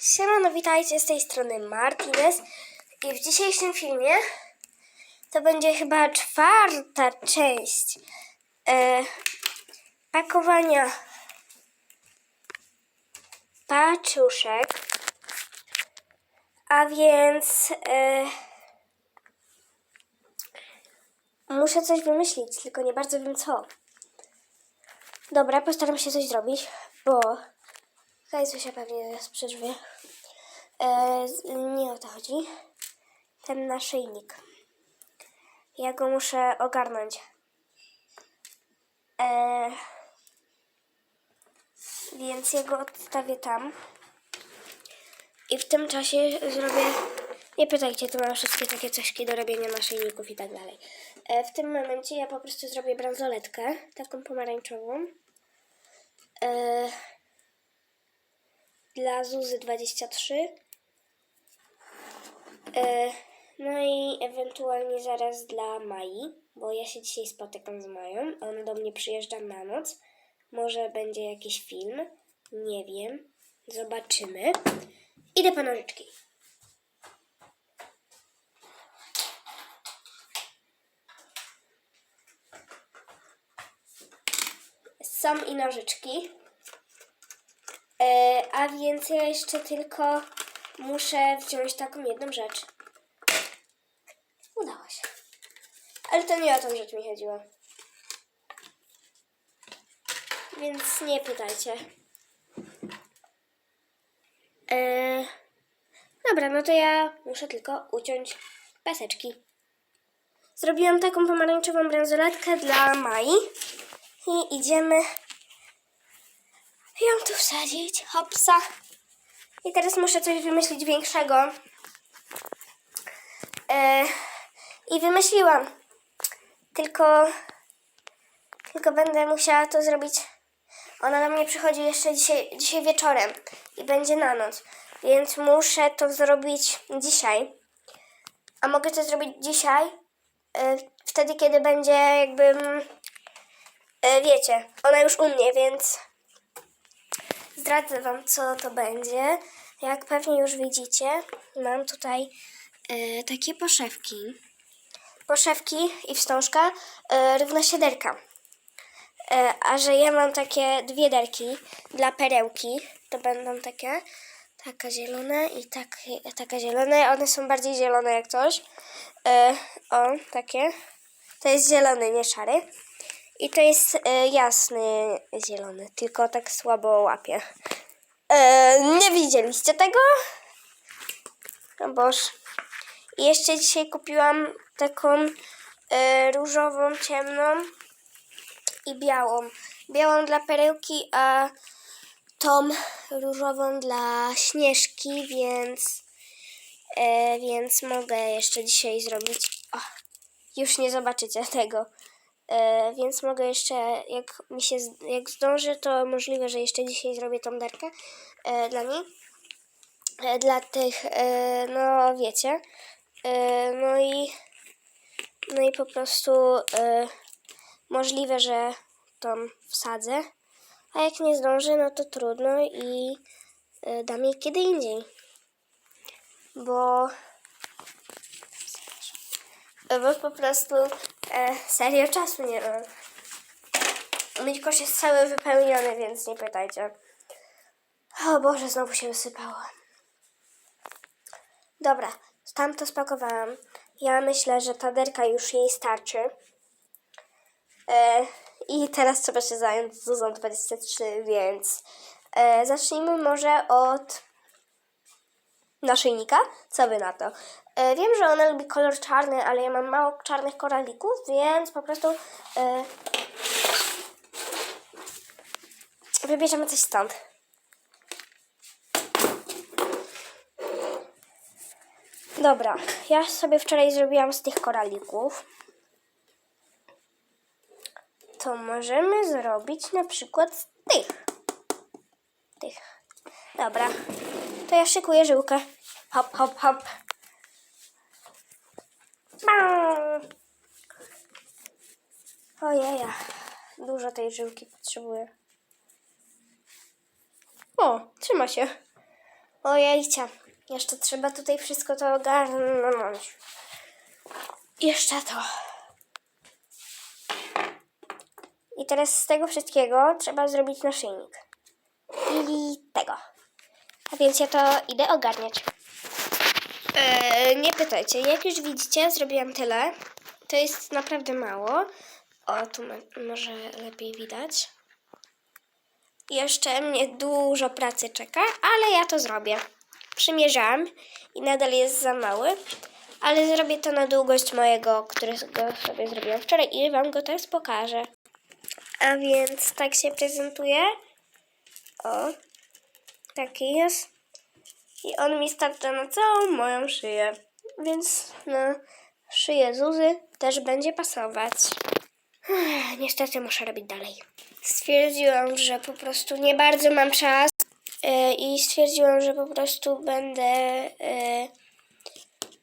Siemano, witajcie z tej strony Martinez i w dzisiejszym filmie to będzie chyba czwarta część e, pakowania paczuszek, a więc e, muszę coś wymyślić, tylko nie bardzo wiem co. Dobra, postaram się coś zrobić, bo Kajsu się pewnie zaraz przeżywie. E, nie o to chodzi. Ten naszyjnik. Ja go muszę ogarnąć. E, więc ja go odstawię tam. I w tym czasie zrobię. Nie pytajcie, to mam wszystkie takie cośki do robienia naszyjników i tak dalej. E, w tym momencie ja po prostu zrobię bransoletkę, taką pomarańczową. E, dla Zuzy 23. E, no i ewentualnie zaraz dla Mai, bo ja się dzisiaj spotykam z Mają. Ona do mnie przyjeżdża na noc. Może będzie jakiś film. Nie wiem. Zobaczymy. Idę po nożyczki. Są i nożyczki. E, a więc ja jeszcze tylko muszę wziąć taką jedną rzecz. Udało się. Ale to nie o tą rzecz mi chodziło. Więc nie pytajcie. E, dobra, no to ja muszę tylko uciąć paseczki. Zrobiłam taką pomarańczową bransoletkę dla Mai. I idziemy ją tu wsadzić. Hopsa. I teraz muszę coś wymyślić większego. E, I wymyśliłam. Tylko, tylko będę musiała to zrobić. Ona do mnie przychodzi jeszcze dzisiaj, dzisiaj wieczorem i będzie na noc. Więc muszę to zrobić dzisiaj. A mogę to zrobić dzisiaj, e, wtedy kiedy będzie jakby, mm, e, wiecie, ona już u mnie, więc zdradzę Wam, co to będzie. Jak pewnie już widzicie, mam tutaj e, takie poszewki. Poszewki i wstążka e, równa się derka. E, a że ja mam takie dwie derki dla perełki, to będą takie, taka zielona i tak, taka zielona. One są bardziej zielone jak coś. E, o, takie. To jest zielony, nie szary. I to jest e, jasny zielony, tylko tak słabo łapie. E, nie widzieliście tego? No boż. I jeszcze dzisiaj kupiłam taką e, różową, ciemną i białą. Białą dla perełki, a tą różową dla śnieżki, więc, e, więc mogę jeszcze dzisiaj zrobić. O, już nie zobaczycie tego. E, więc mogę jeszcze, jak mi się, jak zdążę, to możliwe, że jeszcze dzisiaj zrobię tą derkę e, dla niej. E, dla tych, e, no wiecie. E, no i, no i po prostu e, możliwe, że tą wsadzę. A jak nie zdążę, no to trudno i e, dam jej kiedy indziej. Bo bo po prostu e, serio czasu nie mam. Mój kosz jest cały wypełniony, więc nie pytajcie. O Boże, znowu się wysypało. Dobra, tam to spakowałam. Ja myślę, że ta derka już jej starczy. E, I teraz trzeba się zająć Zuzą 23, więc e, zacznijmy może od naszyjnika. Co wy na to? E, wiem, że ona lubi kolor czarny, ale ja mam mało czarnych koralików, więc po prostu e, wybierzemy coś stąd. Dobra, ja sobie wczoraj zrobiłam z tych koralików. To możemy zrobić na przykład z tych. Tych. Dobra. To ja szykuję żyłkę. Hop, hop, hop. Ojeja. Dużo tej żyłki potrzebuję. O, trzyma się. O jajcia. Jeszcze trzeba tutaj wszystko to ogarnąć. Jeszcze to. I teraz z tego wszystkiego trzeba zrobić naszyjnik. I tego. A więc ja to idę ogarniać. Eee, nie pytajcie, jak już widzicie, zrobiłam tyle. To jest naprawdę mało. O, tu może lepiej widać. Jeszcze mnie dużo pracy czeka, ale ja to zrobię. Przymierzałam i nadal jest za mały, ale zrobię to na długość mojego, którego sobie zrobiłam wczoraj i wam go teraz pokażę. A więc tak się prezentuje. O, taki jest. I on mi starcza na całą moją szyję. Więc na szyję Zuzy też będzie pasować. Niestety muszę robić dalej. Stwierdziłam, że po prostu nie bardzo mam czas e, i stwierdziłam, że po prostu będę e,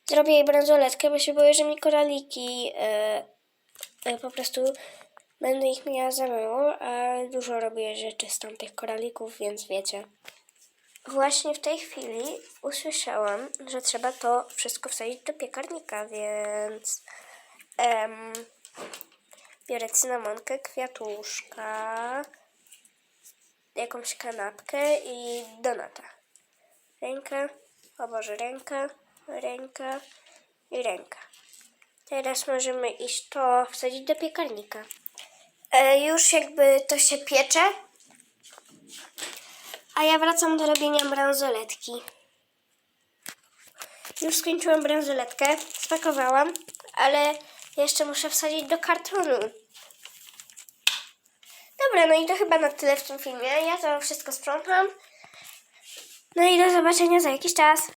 zrobię jej bransoletkę, bo się boję, że mi koraliki e, e, po prostu będę ich miała za mało, a dużo robię rzeczy z tamtych koralików, więc wiecie. Właśnie w tej chwili usłyszałam, że trzeba to wszystko wsadzić do piekarnika, więc em, biorę cynamonkę, kwiatuszka, jakąś kanapkę i donata. Ręka, o Boże, ręka, ręka i ręka. Teraz możemy iść to wsadzić do piekarnika. E, już jakby to się piecze, a ja wracam do robienia bransoletki. Już skończyłam bransoletkę, spakowałam, ale jeszcze muszę wsadzić do kartonu. Dobra, no i to chyba na tyle w tym filmie. Ja to wszystko sprzątam. No i do zobaczenia za jakiś czas.